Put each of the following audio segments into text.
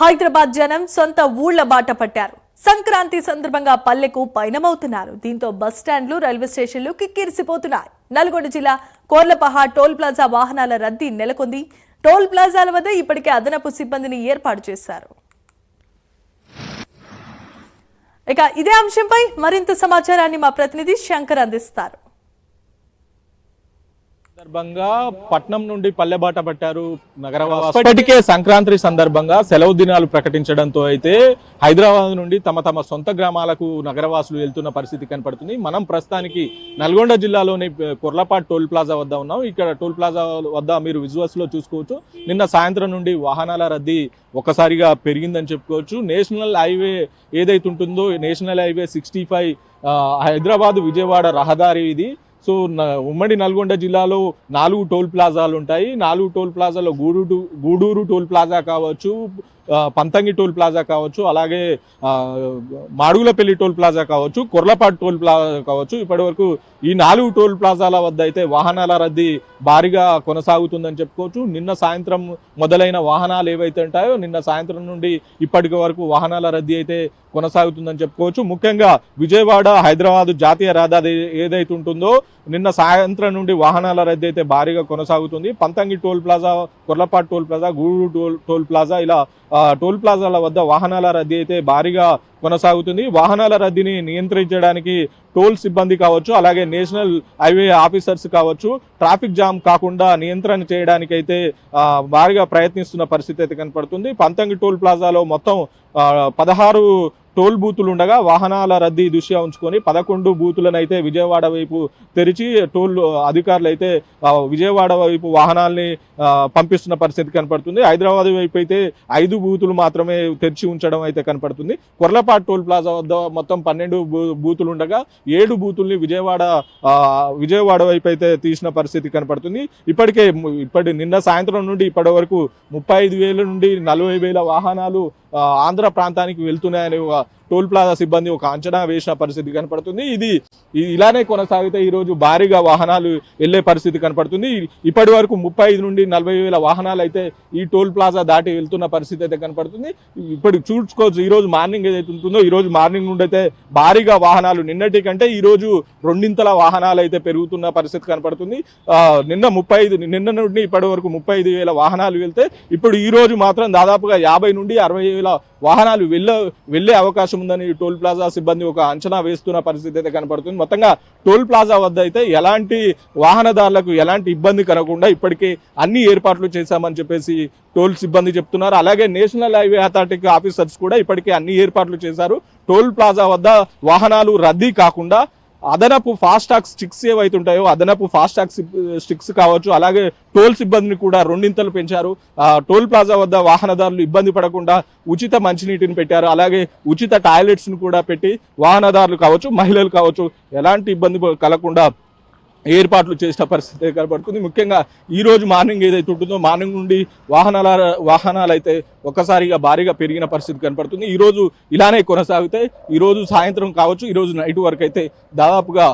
హైదరాబాద్ జనం సొంత ఊళ్ళ బాట పట్టారు. సంక్రాంతి సందర్భంగా పల్లెకు పయనమవుతున్నారు. దీంతో బస్ స్టాండ్లు రైల్వే స్టేషన్లు కిక్కిరిసిపోతున్నాయి. నల్గొండ జిల్లా కోర్లపహ టోల్ ప్లాజా వాహనాల రద్దీ నెలకొంది. టోల్ ప్లాజాల వద్ద ఇప్పటికే అదనపు సిబ్బందిని ఏర్పాటు చేశారు. ఇక ఇదే అంశంపై మరింత సమాచారాన్ని మా ప్రతినిధి శంకర్ అందిస్తారు. సందర్భంగా పట్నం నుండి పల్లెబాట పట్టారు నగరవాసులు. ఇప్పటికే సంక్రాంతి సందర్భంగా సెలవు దినాలు ప్రకటించడంతో అయితే హైదరాబాద్ నుండి తమ తమ సొంత గ్రామాలకు నగరవాసులు వెళ్తున్న పరిస్థితి కనపడుతుంది. మనం ప్రస్తుతానికి నల్గొండ జిల్లాలోని కొర్లపాటు టోల్ ప్లాజా వద్ద ఉన్నాం. ఇక్కడ టోల్ ప్లాజా వద్ద మీరు విజువల్స్లో చూసుకోవచ్చు. నిన్న సాయంత్రం నుండి వాహనాల రద్దీ ఒక్కసారిగా పెరిగిందని చెప్పుకోవచ్చు. నేషనల్ హైవే ఏదైతే ఉంటుందో national highway sixty five Hyderabad Vijayawada రహదారి ఇది. సో న- ఉమ్మడి నల్గొండ జిల్లాలో నాలుగు టోల్ ప్లాజాలు ఉంటాయి నాలుగు టోల్ ప్లాజాలో గూడూరు గూడూరు టోల్ ప్లాజా కావచ్చు పంతంగి టోల్ ప్లాజా కావచ్చు అలాగే మాడుగులపల్లి టోల్ ప్లాజా కావచ్చు కొర్లపాటు టోల్ ప్లాజా కావచ్చు. ఇప్పటివరకు ఈ నాలుగు టోల్ ప్లాజాల వద్ద అయితే వాహనాల రద్దీ భారీగా కొనసాగుతుందని చెప్పుకోవచ్చు. నిన్న సాయంత్రం మొదలైన వాహనాలు ఏవైతే ఉంటాయో నిన్న సాయంత్రం నుండి ఇప్పటికి వరకు వాహనాల రద్దీ అయితే కొనసాగుతుందని చెప్పుకోవచ్చు. ముఖ్యంగా విజయవాడ హైదరాబాద్ జాతీయ రహదారి ఏదైతే ఉంటుందో నిన్న సాయంత్రం నుండి వాహనాల రద్దీ అయితే భారీగా కొనసాగుతుంది. Pantangi toll plaza Korlapatu toll plaza Guduru toll toll plaza ఇలా టోల్ ప్లాజాల వద్ద వాహనాల రద్దీ అయితే భారీగా కొనసాగుతుంది. వాహనాల రద్దీని నియంత్రించడానికి టోల్ సిబ్బంది కావచ్చు అలాగే నేషనల్ హైవే ఆఫీసర్స్ కావచ్చు ట్రాఫిక్ జామ్ కాకుండా నియంత్రణ చేయడానికి అయితే భారీగా ప్రయత్నిస్తున్న పరిస్థితి అయితే కనపడుతుంది. పంతంగి టోల్ ప్లాజాలో మొత్తం పదహారు టోల్ బూతులు ఉండగా వాహనాల రద్దీ దృష్ట్యా ఉంచుకొని పదకొండు బూతులను అయితే విజయవాడ వైపు తెరిచి టోల్ అధికారులు అయితే విజయవాడ వైపు వాహనాల్ని పంపిస్తున్న పరిస్థితి కనపడుతుంది. హైదరాబాద్ వైపు అయితే ఐదు బూతులు మాత్రమే తెరిచి ఉంచడం అయితే కనపడుతుంది. కొర్లపాటు టోల్ ప్లాజా వద్ద మొత్తం పన్నెండు బూ- బూతులు ఉండగా ఏడు బూతుల్ని విజయవాడ విజయవాడ వైపు అయితే తీసిన పరిస్థితి కనపడుతుంది. ఇప్పటికే ఇప్పటి నిన్న సాయంత్రం నుండి ఇప్పటి వరకు ముప్పై ఐదు వేల నుండి నలభై వేల వాహనాలు ఆంధ్ర ప్రాంతానికి వెళ్తున్నాయని టోల్ ప్లాజా సిబ్బంది ఒక అంచనా వేసిన పరిస్థితి కనపడుతుంది. ఇది ఇలానే కొనసాగితే ఈ రోజు భారీగా వాహనాలు వెళ్ళే పరిస్థితి కనపడుతుంది. ఇప్పటి వరకు ముప్పై ఐదు నుండి నలభై వేల వాహనాలు అయితే ఈ టోల్ ప్లాజా దాటి వెళ్తున్న పరిస్థితి అయితే కనపడుతుంది. ఇప్పుడు చూసుకోవచ్చు ఈ రోజు మార్నింగ్ ఏదైతే ఉంటుందో ఈ రోజు మార్నింగ్ నుండి అయితే భారీగా వాహనాలు నిన్నటి కంటే ఈ రోజు రెండింతల వాహనాలు అయితే పెరుగుతున్న పరిస్థితి కనపడుతుంది. నిన్న ముప్పై ఐదు నిన్న నుండి ఇప్పటి వరకు ముప్పై ఐదు వేల వాహనాలు వెళ్తే ఇప్పుడు ఈ రోజు మాత్రం దాదాపుగా యాభై నుండి అరవై వేల వాహనాలు వెళ్ళ వెళ్ళే అవకాశం ఉందని టోల్ ప్లాజా సిబ్బంది ఒక అంచనా వేస్తున్న పరిస్థితి అయితే కనపడుతుంది. మొత్తంగా టోల్ ప్లాజా వద్ద అయితే ఎలాంటి వాహనదారులకు ఎలాంటి ఇబ్బంది కలగకుండా ఇప్పటికే అన్ని ఏర్పాట్లు చేశామని చెప్పేసి టోల్ సిబ్బంది చెప్తున్నారు. అలాగే నేషనల్ హైవే అథారిటీ ఆఫీసర్స్ కూడా ఇప్పటికే అన్ని ఏర్పాట్లు చేశారు. టోల్ ప్లాజా వద్ద వాహనాలు రద్దీ కాకుండా అదనపు ఫాస్ట్ ట్యాగ్ స్టిక్స్ ఏవైతే ఉంటాయో అదనపు ఫాస్ట్ ట్యాగ్ స్టిక్స్ కావచ్చు అలాగే టోల్ సిబ్బందిని కూడా రెండింతలు పెంచారు. టోల్ ప్లాజా వద్ద వాహనదారులు ఇబ్బంది పడకుండా ఉచిత మంచినీటిని పెట్టారు. అలాగే ఉచిత టాయిలెట్స్ను కూడా పెట్టి వాహనదారులు కావచ్చు మహిళలు కావచ్చు ఎలాంటి ఇబ్బంది కలగకుండా ఏర్పాట్లు చేసిన పరిస్థితి కనబడుతుంది. ముఖ్యంగా ఈరోజు మార్నింగ్ ఏదైతే ఉంటుందో మార్నింగ్ నుండి వాహనాల వాహనాలు అయితే ఒక్కసారిగా భారీగా పెరిగిన పరిస్థితి కనపడుతుంది ఈరోజు ఇలానే కొనసాగితే ఈరోజు సాయంత్రం కావచ్చు ఈరోజు నైట్ వరకు అయితే దాదాపుగా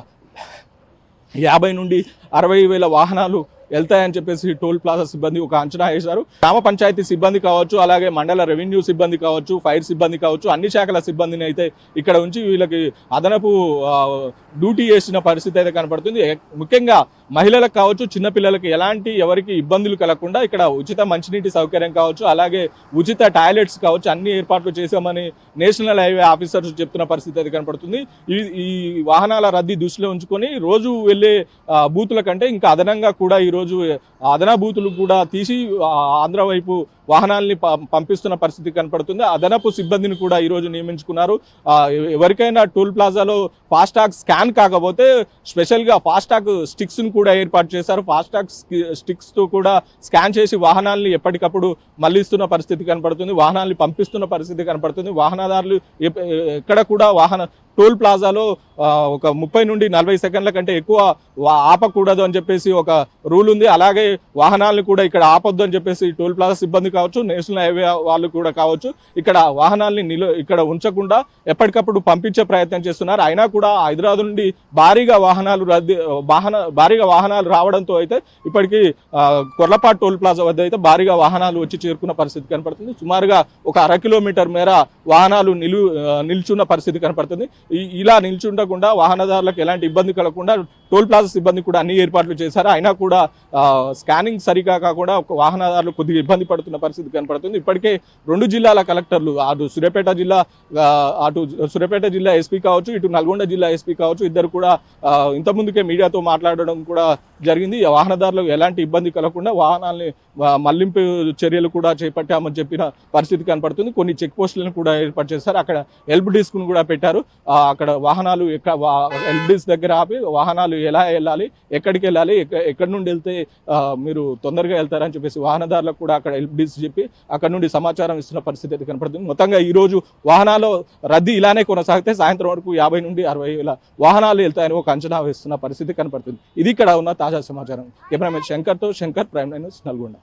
యాభై నుండి అరవై వేల వాహనాలు వెళ్తాయని చెప్పేసి టోల్ ప్లాజా సిబ్బంది ఒక అంచనా వేశారు. గ్రామ పంచాయతీ సిబ్బంది కావచ్చు అలాగే మండల రెవెన్యూ సిబ్బంది కావచ్చు ఫైర్ సిబ్బంది కావచ్చు అన్ని శాఖల సిబ్బందిని అయితే ఇక్కడ ఉంచి వీళ్ళకి అదనపు డ్యూటీ చేసిన పరిస్థితి అయితే కనపడుతుంది. ముఖ్యంగా మహిళలకు కావచ్చు చిన్నపిల్లలకి ఎలాంటి ఎవరికి ఇబ్బందులు కలగకుండా ఇక్కడ ఉచిత మంచినీటి సౌకర్యం కావచ్చు అలాగే ఉచిత టాయిలెట్స్ కావచ్చు అన్ని ఏర్పాట్లు చేశామని నేషనల్ హైవే ఆఫీసర్స్ చెప్తున్న పరిస్థితి అయితే కనపడుతుంది. ఈ ఈ వాహనాల రద్దీ దృష్టిలో ఉంచుకొని రోజు వెళ్ళే బూతుల కంటే ఇంకా అదనంగా కూడా ఈరోజు రోజు అదనా బూతులు కూడా తీసి ఆ, ఆంధ్ర వైపు వాహనాల్ని పంపిస్తున్న పరిస్థితి కనపడుతుంది. అదనపు సిబ్బందిని కూడా ఈ రోజు నియమించుకున్నారు. ఎవరికైనా టోల్ ప్లాజాలో ఫాస్టాగ్ స్కాన్ కాకపోతే స్పెషల్గా ఫాస్టాగ్ స్టిక్స్ను కూడా ఏర్పాటు చేశారు. ఫాస్టాగ్ స్టిక్స్తో కూడా స్కాన్ చేసి వాహనాల్ని ఎప్పటికప్పుడు మళ్ళిస్తున్న పరిస్థితి కనపడుతుంది. వాహనాల్ని పంపిస్తున్న పరిస్థితి కనపడుతుంది. వాహనదారులు ఎక్కడ కూడా వాహన టోల్ ప్లాజాలో ఒక ముప్పై నుండి నలభై సెకండ్ల కంటే ఎక్కువ ఆపకూడదు అని చెప్పేసి ఒక రూల్ ఉంది. అలాగే వాహనాలను కూడా ఇక్కడ ఆపొద్దు అని చెప్పేసి టోల్ ప్లాజా సిబ్బంది కావచ్చు నేషనల్ హైవే వాళ్ళు కూడా కావచ్చు ఇక్కడ వాహనాల్ని నిలు ఇక్కడ ఉంచకుండా ఎప్పటికప్పుడు పంపించే ప్రయత్నం చేస్తున్నారు. అయినా కూడా హైదరాబాద్ నుండి భారీగా వాహనాలు రద్దీ వాహన భారీగా వాహనాలు రావడంతో అయితే ఇప్పటికీ కొర్లపాటు టోల్ ప్లాజా వద్ద అయితే భారీగా వాహనాలు వచ్చి చేరుకున్న పరిస్థితి కనపడుతుంది. సుమారుగా ఒక అర కిలోమీటర్ మేర వాహనాలు నిలు నిల్చున్న పరిస్థితి కనపడుతుంది. ఇలా నిల్చుండకుండా వాహనదారులకు ఎలాంటి ఇబ్బంది కలగకుండా టోల్ ప్లాజా సిబ్బంది కూడా అన్ని ఏర్పాట్లు చేశారు. అయినా కూడా స్కానింగ్ సరిగా కాకుండా ఒక వాహనదారులు కొద్దిగా ఇబ్బంది పడుతున్న పరిస్థితి కనపడుతుంది. ఇప్పటికే రెండు జిల్లాల కలెక్టర్లు అటు సూర్యాపేట జిల్లా అటు సూర్యాపేట జిల్లా ఎస్పీ కావచ్చు ఇటు నల్గొండ జిల్లా ఎస్పీ కావచ్చు ఇద్దరు కూడా ఇంతకుముందుకే మీడియాతో మాట్లాడడం కూడా జరిగింది. వాహనదారులకు ఎలాంటి ఇబ్బంది కలగకుండా వాహనాల్ని మళ్ళింపు చర్యలు కూడా చేపట్టామని చెప్పిన పరిస్థితి కనపడుతుంది. కొన్ని చెక్ పోస్టులను కూడా ఏర్పాటు చేశారు. అక్కడ హెల్ప్ డెస్క్ను కూడా పెట్టారు. అక్కడ వాహనాలు ఎక్కడ హెల్ప్ డెస్క్ దగ్గర ఆపి వాహనాలు ఎలా వెళ్ళాలి ఎక్కడికి వెళ్ళాలి ఎక్కడి నుండి వెళ్తే మీరు తొందరగా వెళ్తారని చెప్పేసి వాహనదారులకు కూడా అక్కడ హెల్ప్ డెస్క్ చెప్పి అక్కడ నుండి సమాచారం ఇస్తున్న పరిస్థితి అయితే కనపడుతుంది. మొత్తంగా ఈ రోజు రద్దీ ఇలానే కొనసాగితే సాయంత్రం వరకు యాభై నుండి అరవై వేల వాహనాలు వెళ్తాయని ఒక అంచనా వేస్తున్న పరిస్థితి కనపడుతుంది. ఇది ఇక్కడ ఉన్న తాజా సమాచారం. కెమెరామెన్ శంకర్తో శంకర్ ప్రైమ్ లైన్ నల్గొండ.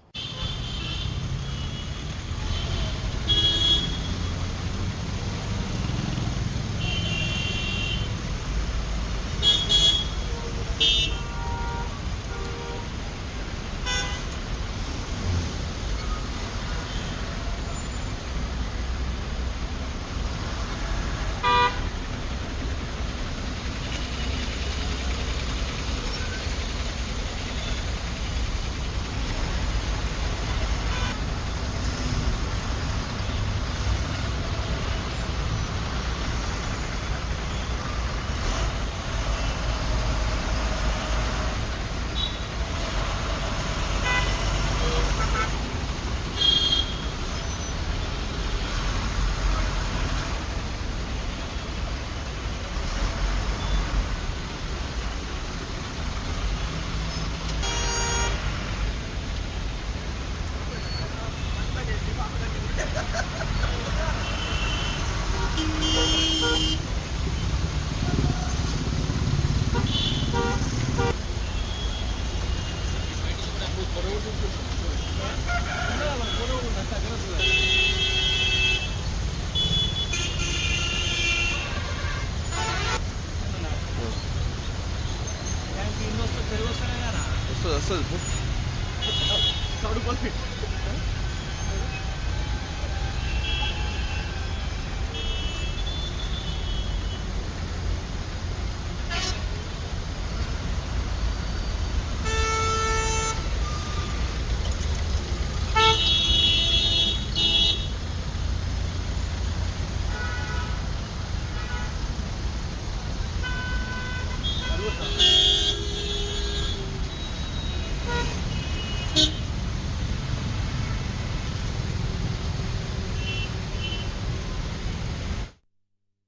असेल.